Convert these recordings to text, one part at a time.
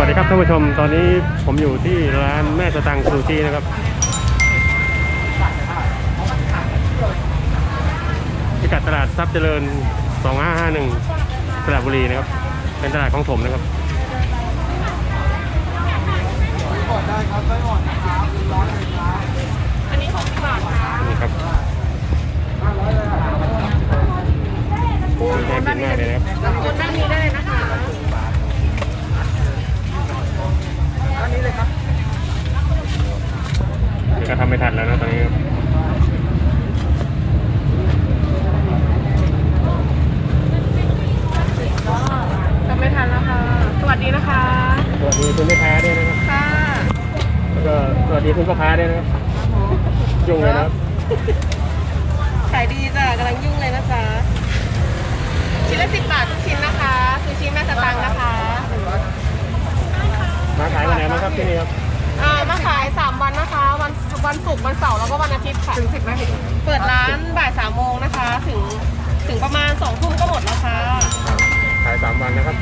วัสดีครับท่านผู้ชมตอนนี้ผมอยู่ที่ร้านแม่สตังค์ซูชินะครับพิกัดตลาดทรัพย์เจริญ 2551สระบุรีนะครับ เป็นตลาดของผมนะครับอันนี้หกสิบบาทค่ะนี่ครับน่ากินมากเลยนะครับกดด้านนี้ได้เลยนะคะ ก็ทำไม่ทันแล้วนะตอนนี้ครับทำไม่ทันแล้วค่ะ สวัสดีนะคะ สวัสดีคุณแม่ค้าด้วยนะครับ ค่ะแล้วก็สวัสดีคุณพ่อค้าด้วยนะครับยุ่งเลยนะครับขายดีจ้ะกำลังยุ่งเลยนะจ๊ะชิ้นละสิบบาททุกชิ้นนะคะซูชิแม่สตังค์นะคะ มาขายวันไหนบ้างครับที่นี่ครับ อ่ามาขายสามวันนะคะ วันวันศุกร์วันเสาร์แล้วก็วันอาทิตย์ค่ะ ถึงสิบนาทีเปิดร้านบ่ายสามโมงนะคะ ถึงถึงประมาณสองทุ่มก็หมดแล้วค่ะขายสามวันนะครับ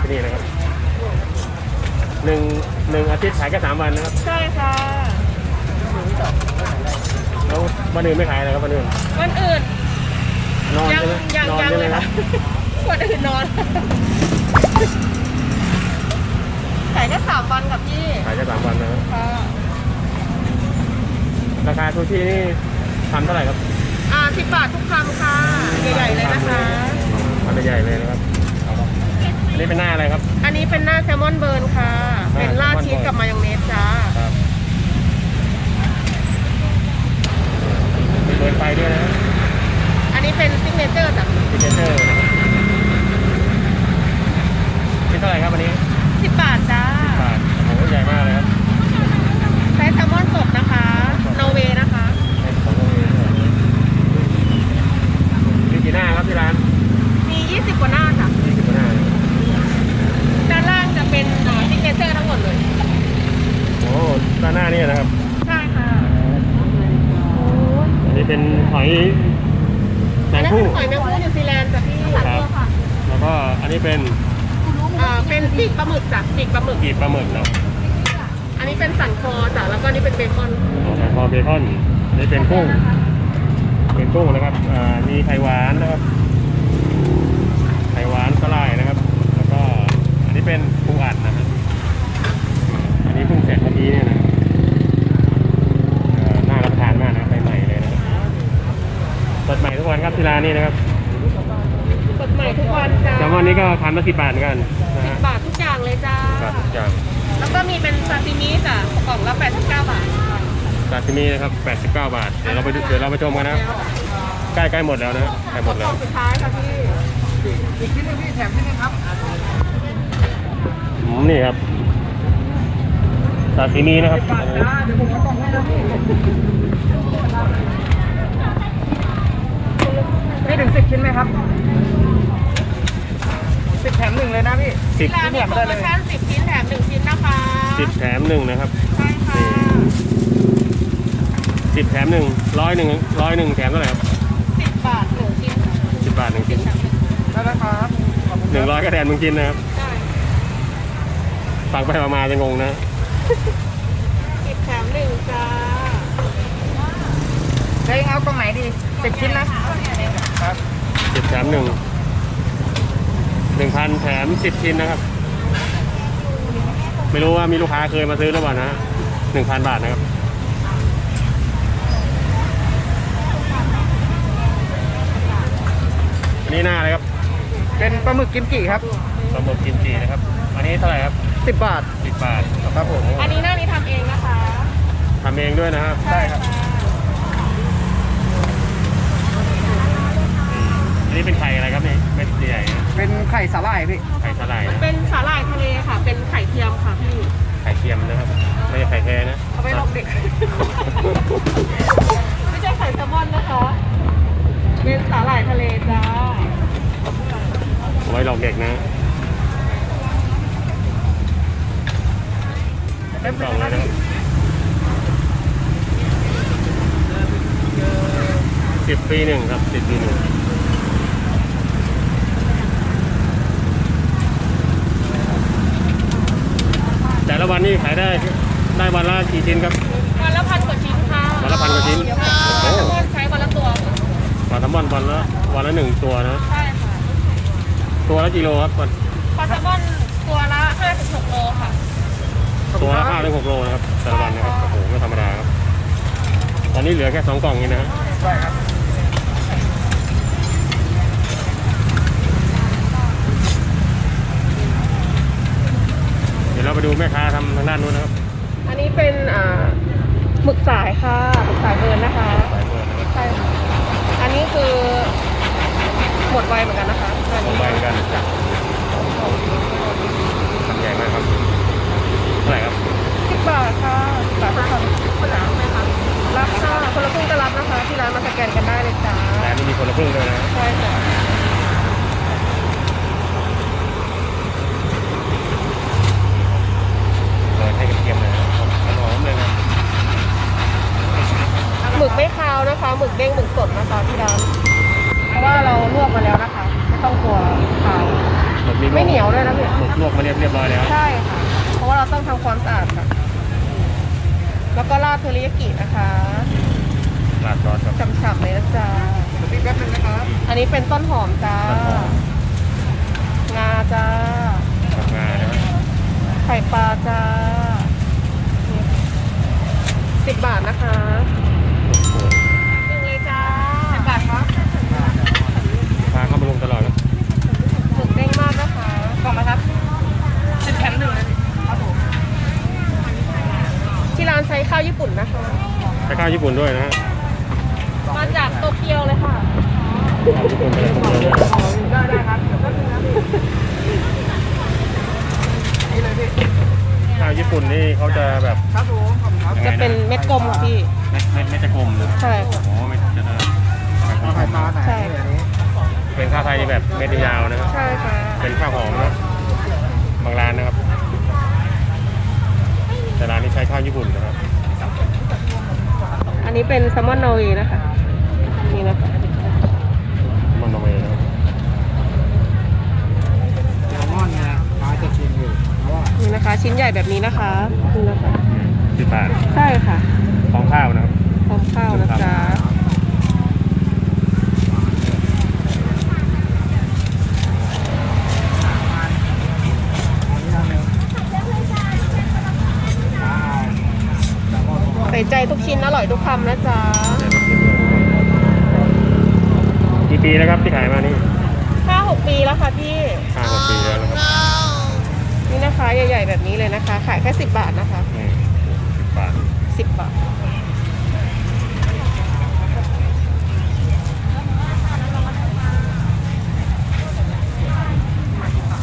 ที่นี่นะครับหนึ่งหนึ่งอาทิตย์ขายแค่สามวันนะครับใช่ค่ะแล้ววันอื่นไม่ขายเลยครับวันอื่นวันอื่นนอนยังใช่ไหมยังนอนยังใช่ไหเลมยครัค่ะบวันอื่นนอนขายแค่สามวันกับพี่ขายแค่สามวันนะครับค่ะ ราคาซูชินี่ทำเท่าไหร่ครับอ่าสิบบาททุกคำค่ะ ใหญ่ๆเลยนะคะ ทำใหญ่เลยนะครับอันนี้เป็นหน้าอะไรครับ อันนี้เป็นหน้าแซลมอนเบิร์นค่ะ เป็นราดชีสกับมายองเนสจ้าครับมีเบิร์นไฟด้วยนะครับอันนี้เป็นซิกเนเจอร์จ้ะ ซิกเนเจอร์นะครับคิดเท่าไหร่ครับวันนี้ สิบบาทจ้า บาทโอ้โหใหญ่มากเลยครับ ใช้แซลมอนสดนะคะนอร์เวย์นะคะ เป็นของโรงเรียนด้วยมีกี่หน้าครับที่ร้าน มี 20 กว่าหน้าจ้ะ มีกี่หน้า ด้านล่างจะเป็นซิกเนเจอร์ทั้งหมดเลย โอ้ด้านหน้านี่นะครับ ใช่ค่ะ อันนี้เป็นหอย แมอันงนั้นคู่เป็นหอยแมงคู่นิวซีแลนด์จ้ะพี่ครับ แล้วก็อันนี้เป็นอ่าเป็นปีกปลาหมึกจ้ะปีกปลาหมึก กีบปลาหมึกเนาะอันนี้เป็นสันคอจ้ะแล้วก็อันนี่เป็นเบคอนของแซลมอนเบคอนอันนี้เป็นกุ้ง เป็นกุ้งนะครับอ่ามีไข่หวานนะครับ ไข่หวานสลายนะครับ แล้วก็อันนี้เป็นปูอัดนะครับ อันนี้เพิ่งเสร็จเมื่อกี้เนี่ยนะครับเอ่อน่ารับประทานมากนะครับใหม่ๆเลยนะครับสดใหม่ทุก วันครับที่ร้านนี้นะครับสดใหม่ทุกวันจ้ะแซลมอนนี้ก็พันละสิบบาทเหมือนกันนะสิฮะบบาททุกอย่างเลยจ้า บาททุกอย่างแล้วก็มีเป็นซาซิมิจ้ะกล่องละ89 บาทซาซิมินะครับ 89 บาท เดี๋ยวเราไปดูเดี๋ยวเราไปชมกันนะครับใกล้ใกล้หมดแล้วนะครับใกล้หมดกแล้ล่วงสุดท้ายค่ะพี่อีกชิ้นนึงพี่แถมชิ้นหนึงครับอืมนี่ครับซาซิมินะครับ จ้าเดี๋ยวผมเอากล่องให้นะพี่ไม่ถึงสิบชิ้นไห มครับสิบแถมหนึ่งเลยนะพี่สิบร้านมีโปรโมชั่น10ชิ้นแถม1ชิ้นนะคะสิบแถมหนึ่งนะครับใช่ค่ะสิบแถมหนึ่งร้อยหนึ่งร้อยหนึ่งแถมเท่าไหร่ครับ10บาท1ชิ้นสิบบาทหนึ่งชิ้นได้แล้วครับขอบคุณหนึ่งร้อยก็แถมหนึ่งชิ้นนะครับใช่ฟังไปประมาณจะงงนะ10แถม1จ้าได้เอากล่องไหนดีสิบชิ้นนะครับ สิบแถมหนึ่งหนึ่งพันแถมสิบชิ้นนะครับ ไม่รู้ว่ามีลูกค้าเคยมาซื้อหรือเปล่านะหนึ่งพันบาทนะครับอันนี้หน้าอะไรครับเป็นปลาหมึกกิมจิครับปลาหมึกกิมจินะครับ อันนี้เท่าไหร่ครับสิบบาทสิบบาทครับผมอันนี้หน้านี้ทำเองนะคะทำเองด้วยนะครับใช่ครับ อันนี้เป็นไข่อะไรครับนี่เม็ดใหญ่ๆนะเป็นไข่สาหร่ายพี่ไข่สลายนะเป็นสาหร่ายทะเลค่ะ เป็นไข่เทียมค่ะพี่ไข่เค็มนะครับ ไม่ใช่ไข่แท้นะเอาไว้ลองเด็ก ไม่ใช่ไข่แซลมอนนะคะ เป็นสาหร่ายทะเลจ้า เอาไว้หลอกเด็กนะเป็นกล่องเลยนะครับสิบปีหนึ่งครับสิบปีหนึ่ง วั นนี่ขายได้ได้วันละกี่ชิ้นครับ วันละพันกว่าชิ้นค่ะวันละพันกว่าชิ้น ค่ะโอ้ แล้วก็ใช้วันละตัวค่ะปลาแซลมอนวันละวันละหนึ่งตัวนะ ใช่ค่ะตัวละกิโลครับวันปลาแซลมอนตัวละ5-6โลค่ะ ตัวละห้าถึงหกโลนะครับแต่ละวันนะครับโอ้โหไม่ธรรมดาครับ ตอนนี้เหลือแค่สองกล่องนี้นะฮะ ใช่ครับ เดี๋ยวเราไปดูแม่ค้าทำทางด้านนู้นนะครับอันนี้เป็นอ่าหมึกสายค่ะหมึกสายเบิร์นนะคะสายเบอร์นะครับใช่ค่ะอันนี้คือหมดไวเหมือนกันนะคะอันขอนี้งใบเหมือนกันทำใหญ่มากครับเท่าไหร่ครับสิบบาทค่ะสิบบาททุกคนคนละไหมคะรับค่ะคนละครึ่งจะรับนะคะ ที่ร้านมาสแกนกันได้เลยจ้าแต่นี่มีคนละครึ่งด้วยนะใช่ค่ะ เปิดให้กระเทียมเลยนะครับหอมเลยนะ หมึกไม่คาวนะคะ หมึกเด้งหมึกสดนะคะที่ร้านเพราะว่าเราลวกมาแล้วนะคะ ไม่ต้องกลัวคาวหมึกนี่ไม่เหนียวด้วยนะพี่หมึกลวกมาเรียบเรียบร้อยแล้ว ใช่ค่ะ เพราะว่าเราต้องทำความสะอาดค่ะ แล้วก็ราดเทอริยากินะคะราดซอสครับฉ่ำๆเลยนะจ๊ะพี่แป๊บนึงนะครับอันนี้เป็นต้นหอมจ้าต้นหอมงาจ้าทำงานนะครับไข่ปลาจ้าสิบบาทนะคะ โอ้โห หนึ่งเลยจ้าสิบบาทครับ พาเข้ามาลงตลอดครับ หมึกเด้งมากนะคะก ล่องมาครับสิบแถมหนึ่งเลยครับผมที่ร้านใช้ข้าวญี่ปุ่นนะคะใช้ข้าวญี่ปุ่นด้วยนะฮะมาจากโตเกียวเลยค่ะข้าวญี่ปุ่นเป็นอะไรญี่ปุ่นเลยนะได้ได้ครับแป๊บนึงนะพี่นี่เลยพี่ข้าวญี่ปุ่นนี่เขาจะแบบครับผมขอบคุณครับยังไงจะเป็นเม็ดกลมค่ะพี่เม็ดเม็ดเม็ดจะกลมเลยใช่ค่ะโอ้เม็ดจะแบบเอาไข่ปลาไหนใช่อันนี้ เป็นข้าวไทยแบบเม็ดยาวนะครับ ใช่ค่ะ เป็นข้าวหอมนะบางร้านนะครับ แต่ร้านนี้ใช้ข้าวญี่ปุ่นนะครับ อันนี้เป็นแซลมอนนอร์เวย์นะคะ นี่นะคะ มันโนเวย์นะครับแซลมอนไงปลาจะชิมอยู่เพราะว่านี่นะคะ ชิ้นใหญ่แบบนี้นะคะนี่นะคะ สิบบาทใช่ค่ะ ของข้าวนะครับ พร้อมข้าวนะจ๊ะ อันนี้อันหนึงว้าวแซลมอน ใส่ใจทุกชิ้นอร่อยทุกคำนะจ๊ะกี่ปีแล้วครับที่ขายมานี่ห้าหกปีแล้วค่ะพี่ห้าหกปีแล้วนะครับนี่นะคะใหญ่ๆแบบนี้เลยนะคะ ขายแค่สิบบาทนะคะนี่สิบบาทสิบบาท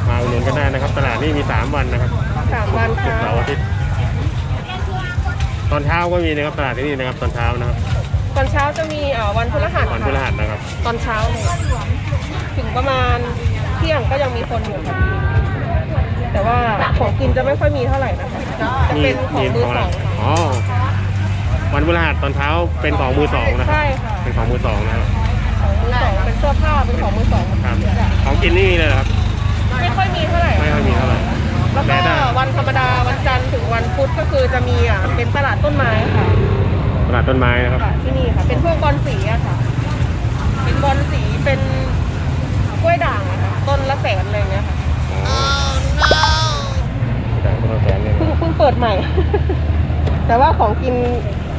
มาอุดหนุนกันได้นะครับ ตลาดนี่มีสามวันนะครับสามวันศุกค่ะร์เสาร์อาทิตย์ ตอนเช้าก็มีนะครับตลาดที่นี่นะครับตอนเช้านะครับตอนเช้าจะมีเอ่อวันพฤหัสวันพฤหัสนะครับ ตอนเช้าเลยถึงประมาณเที่ยงก็ยังมีคนอยู่ค่ะพี่แต่ว่าของกินจะไม่ค่อยมีเท่าไหร่นะคะจะเป็นของมือสองค่ะอ๋อวันพฤหัสตอนเช้าเป็นของมือสองนะครับ ใช่ค่ะเป็นของมือสองนะครับของมือสองเป็นเสื้อผ้าเป็นของมือสองครับของกินนี่เลยเหรอครับ ไม่ค่อยมีเท่าไหร่ไม่ค่อยมี เป็นตลาดต้นไม้ค่ะตลาดต้นไม้นะครับ ค่ะที่นี่ค่ะ เป็นพวกบอลสีอะค่ะ เป็นบอลสีเป็นกล้วยด่างอะค่ะ ต้นละแสนอะไรอย่างเงี้ยค่ะอ๋อแต่ก็ต้องแสนเลยเพิ่งเพิ่งเปิดใหม่ แต่ว่าของกิน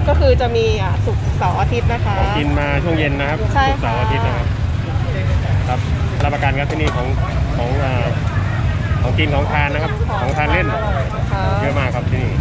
ก็คือจะมีอะศุกร์เสาร์อาทิตย์นะคะ ของกินมาช่วงเย็นนะครับใช่ศุกร์เสาร์อาทิตย์นะครับครับรับประกันครับที่นี่ของของอ่าของกินของทานนะครับ ของทานเล่นอร่อยนะคะเยอะมากครับที่นี่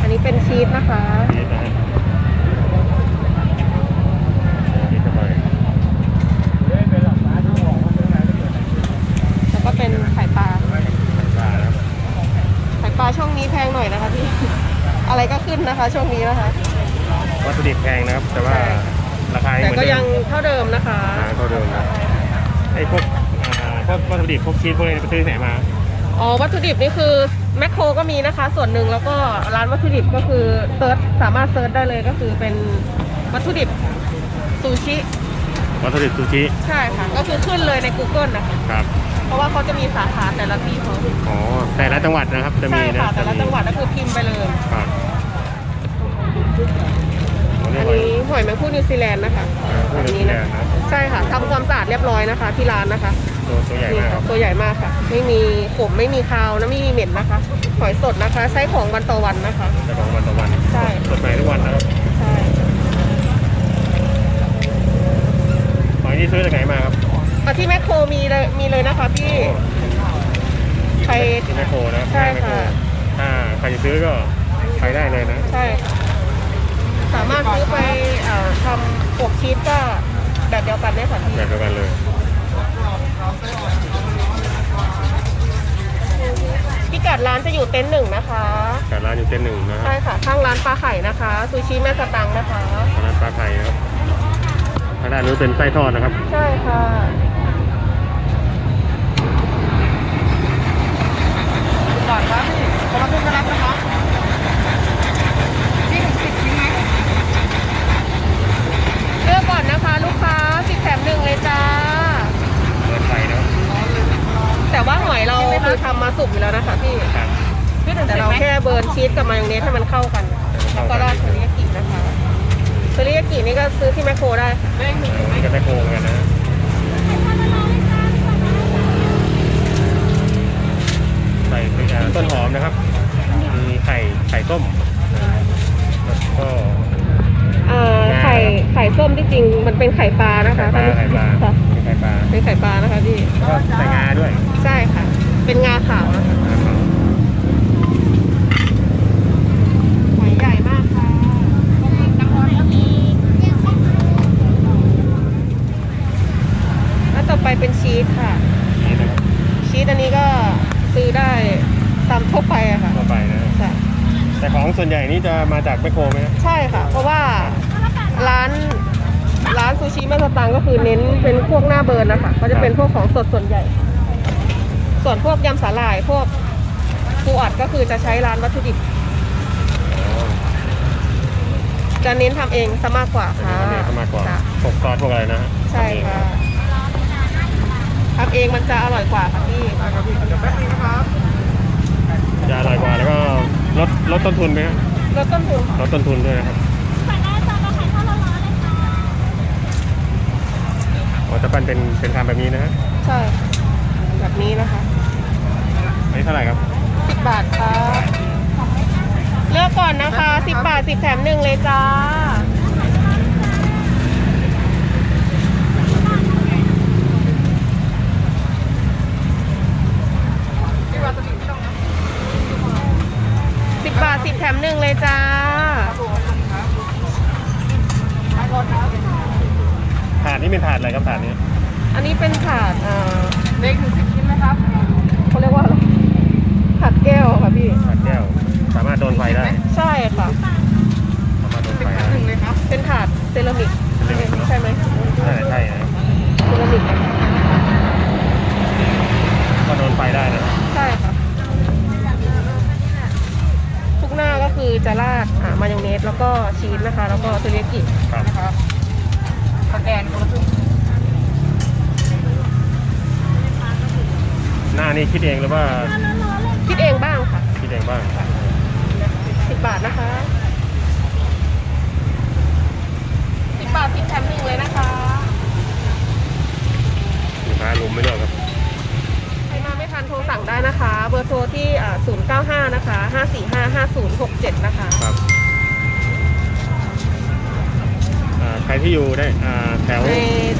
อันนี้เป็นชีสนะคะ ชีสนะฮะชีสเข้าไป แล้วก็เป็นไข่ปลา ปลานะครับ ไข่ปลาช่วงนี้แพงหน่อยนะคะพี่ อ อะไรก็ขึ้นนะ คะช่วงนี้นะคะ วัตถุดิบแพงนะครับ แต่ว่าราคาแต่เหมือนก็เดิยังมเท่าเดิมนะคะ ราคาเท่าเดิมนะไอ้พวกอ่าพวกวัตถุดิบพวกชีสพวกนี้ไปซื้อที่ไหนมาอ๋อวัตถุดิบนี่คือแมคโครก็มีนะคะ ส่วนหนึ่งแล้วก็ร้านวัตถุดิบก็คือเซิร์ชสามารถเซิร์ชได้เลยก็คือเป็นวัตถุดิบซูชิวัตถุดิบซูชิใช่ค่ะ ก็คือขึ้นเลยใน Google นะคะครับเพราะว่าเขาจะมีสาขาแต่ละที่เขาอ๋อแต่ละจังหวัดนะครับจะมีใช่นะค่ะ แต่ละมีจังหวัดก็คือพิมพ์ไปเลย ครับ อันอันนี้นี้หอยแมงผู้นิวซีแลนด์นะคะหอยแมงผู้นิวซีแลนด์นะใช่ค่ะทำความสะอาดเรียบร้อยนะคะ ที่ร้านนะคะ ตัวตัวใหญ่นี่มากคค่ะรับตัวใหญ่มากค่ะ ไม่มีขมไม่มีคาวนะไม่มีเหม็นนะคะ หอยสดนะคะ ใช้ของวันต่อวันนะคะแต่ของวันต่อวันใช่สดใหม่ทุกวันนะครับใช่หอยนี่ซื้อจากไหนมาครับมาที่แมคโครมีเลยมีเลยนะคะพี่โอ้ใครที่แมคโครนะครับใช่แมคโครค่ะถ้าใครจะซื้อก็ไปได้เลยนะ ใช่ค่ะ สามารถซื้อไปเอ่อทำปกชีสก็แบบเดียวกันได้ค่ะพี่แบบเดียวกันเลย พิกัดร้านจะอยู่เต็นท์หนึ่งนะคะ แต่ร้านอยู่เส้นหนึ่งนะครัใช่บค่ะ ข้างร้านปลาไข่นะคะ ซูชิแม่สตังค์นะคะ ร้านปลาไข่นะครับทางด้านนู้นเป็นไส้ทอดนะครับ ใช่ค่ะ ก่อนครับคนละครึ่งก็รับนะครับนี่ถึงสิบชิ้นไหม เลือ กก่อนนะคะ ลูกค้าสิบแถมหนึ่งเลยจ้าเปิดไฟนะครับแต่ว่าหอยเราคือทำมาสุกอยู่แล้วนะคะพี่ครับพี่ถึงแต่สิบเราไหมแค่เบิร์นชีสกับมายองเนสให้มันเข้ากันแล้วก็ราดเทอริยากินะคะเทอริยากินี่ก็ซื้อที่แมคโครได้ค่ะเร่งหนึ่งเออนี่ก็ได้โครงกันนะใส่พริกอ่าต้นหอมนะครับ มีไข่ไข่ต้มนะแล้วก็เอ่อ ไข่ไข่ส้มที่จริงมันเป็นไข่ปลานะคะไข่ปลาไข่ปลาค่ะมีไข่ปลาเป็นไข่ปลานะคะพี่แล้วก็ใส่งาด้วย ใช่ค่ะ เป็นงาขาวนะคะหอยใหญ่มากค่ะแล้วต่อไปเป็นชีสค่ะนี่นะครับชีสอันนี้ก็ซื้อได้ตามทั่วไปอะค่ะต่อไปนะ ใช่แต่ของส่วนใหญ่นี่จะมาจากแมคโครไหมนะใช่ค่ะ เพราะว่า ร้านร้านซูชิแม่สตังก็คือเน้นเป็นพวกหน้าเบิร์นนะคะก็จะเป็นพวกของสดส่วนใหญ่ ส่วนพวกยำสาหร่ายพวกปูอัดก็คือจะใช้ร้านวัตถุดิบอ๋อจะเน้นทำเองซะมากกว่าอันค่ะนี้เข้ามากกว่าจ้ะพวกซอสพวกอะไรนะฮะใช่ค่ะทำเองมันจะอร่อยกว่าค่ะพี่ครับพี่เดี๋ยวแป๊บนึงนะครับจะอร่อยกว่าแล้วก็ลดลดต้นทุนไหมฮะลดต้นทุนค่ะลดต้นทุนด้วยนะครับ โอ้จะปั้นเป็นเป็นคำแบบนี้นะฮะใช่แบบนี้นะคะอันนี้เท่าไหร่ครับสิบบาทค่ะเลือกก่อนนะคะสิบบาทสิบแถมหนึ่งเลยจ้าพี่วาซาบิไม่ต้องนะสิบบาทสิบแถมหนึ่งเลยจ้า ถาดนี้เป็นถาดอะไรครับถาดนี้อันนี้เป็นถาดเอ่อเล็กถึงสิบชิ้นนะครับเขาเรียกว่าอะไรถาดแก้วค่ะพี่ ถาดแก้ว สามารถโดนไฟได้ใช่ค่ะ สามารถโดนสิบไฟแป๊ได้บนึงเลยครับ เป็นถาดเซรามิกเซรามิกเนอะใช่ไหมใช่ใช่นะเซรามิกนะคะก็โดนไฟได้นะใช่ค่ะ ทุกหน้าก็คือจะราดอ่ามายองเนสแล้วก็ชีสนะคะ แล้วก็เทอริยากิครับนะครับ สแกนคนละครึ่งหน้านี้คิดเองหรือว่าคิดเองบ้างค่ะคิดเองบ้างสิบบาทนะคะสิบบาทสิบแถมหนึ่งเลยนะคะลูกค้าลุมไม่เลือกครับใครมาไม่ทันโทรสั่งได้นะคะ เบอร์โทรที่อ่า095 นะคะ 545 5067 นะคะครับ รที่อยู่ได้อ่าแถวใน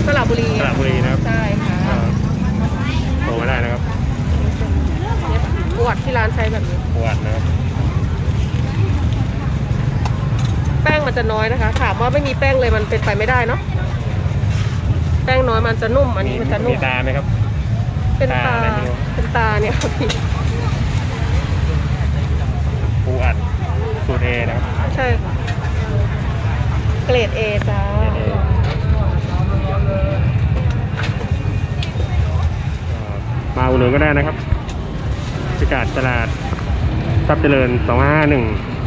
สระบุรีสระบุรีนะครับใช่ค่ะอ่าโทรมาได้นะครับปวดที่ร้านใช้แบบนี้ปวดนะครับแป้งมันจะน้อยนะคะ ถามว่าไม่มีแป้งเลยมันเป็นไปไม่ได้เนาะแป้งน้อยมันจะนุ่ม อันนี้มันจะนุ่มีมตาไหมครับ เป็นตาตาอะไรไม่รู้เป็นตาเนี่ยครับพี่ปูอัดสูตรเอนะใช่ค่ะ เกรดเอจ้าเอมาอุดหนุนก็ได้นะครับพิกัดตลาดทรัพย์เจริญ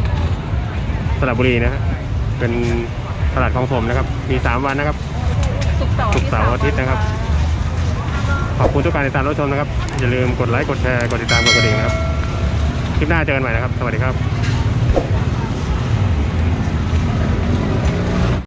2551สระบุรีนะฮะเป็นตลาดของผมนะครับ มี 3 วันนะครับ สุกร์เสาร์ศุกร์เสาร์อาทิตย์นะครับ ขอบคุณทุกการติดตามรับชมนะครับ อย่าลืมกดไลค์ กดแชร์ กดติดตาม กดกระดิ่งนะครับ คลิปหน้าเจอกันใหม่นะครับ สวัสดีครับ